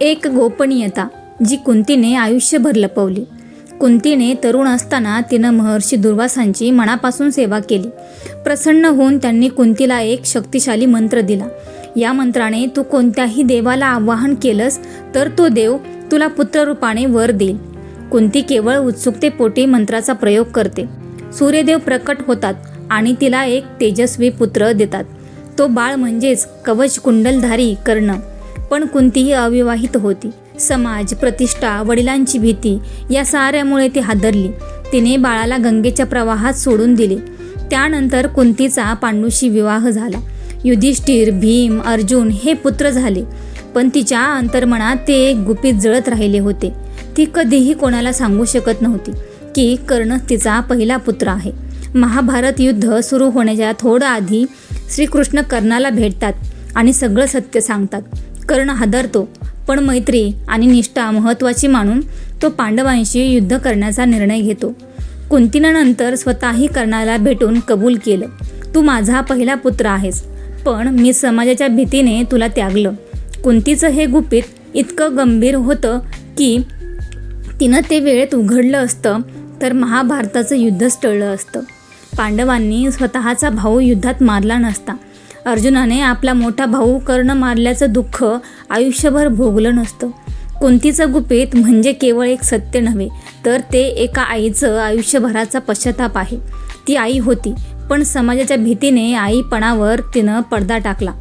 एक गोपनीयता जी कुंतीने आयुष्यभर लपवली. कुंतीने तरुण असताना तिनं महर्षी दुर्वासांची मनापासून सेवा केली. प्रसन्न होऊन त्यांनी कुंतीला एक शक्तिशाली मंत्र दिला. या मंत्राने तू कोणत्याही देवाला आवाहन केलंस तर तो देव तुला पुत्ररूपाने वर देईल. कुंती केवळ उत्सुकतेपोटी मंत्राचा प्रयोग करते. सूर्यदेव प्रकट होतात आणि तिला एक तेजस्वी पुत्र देतात. तो बाळ म्हणजेच कवच कुंडलधारी कर्ण. पण कुंतीही अविवाहित होती. समाज प्रतिष्ठा वडिलांची भीती या साऱ्यामुळे ती हादरली. तिने बाळाला गंगेच्या प्रवाहात सोडून दिले. त्यानंतर कुंतीचा पांडूशी विवाह झाला. युधिष्ठिर भीम अर्जुन हे पुत्र झाले. पण तिच्या अंतर्मनात ते एक गुपित जळत राहिले होते. ती कधीही कोणाला सांगू शकत नव्हती की कर्ण तिचा पहिला पुत्र आहे. महाभारत युद्ध सुरू होण्याच्या थोडं आधी श्रीकृष्ण कर्णाला भेटतात आणि सगळं सत्य सांगतात. कर्ण हादरतो. पण मैत्री आणि निष्ठा महत्त्वाची मानून तो पांडवांशी युद्ध करण्याचा निर्णय घेतो. कुंतीनं नंतर स्वतःही कर्णाला भेटून कबूल केलं. तू माझा पहिला पुत्र आहेस पण मी समाजाच्या भीतीने तुला त्यागलं कुंतीचं हे गुपित इतकं गंभीर होतं की तिनं ते वेळेत उघडलं असतं तर महाभारताचं युद्ध टळलं असतं. पांडवांनी स्वतःचा भाऊ युद्धात मारला नसता. अर्जुनाने आपला मोठा भाऊ कर्ण मारल्याचं दुःख आयुष्यभर भोगलं नसतं. कोणतीचं गुपित म्हणजे केवळ एक सत्य नव्हे तर ते एका आईचं आयुष्यभराचा पश्चाताप आहे. ती आई होती पण समाजाच्या भीतीने आईपणावर तिनं पडदा टाकला.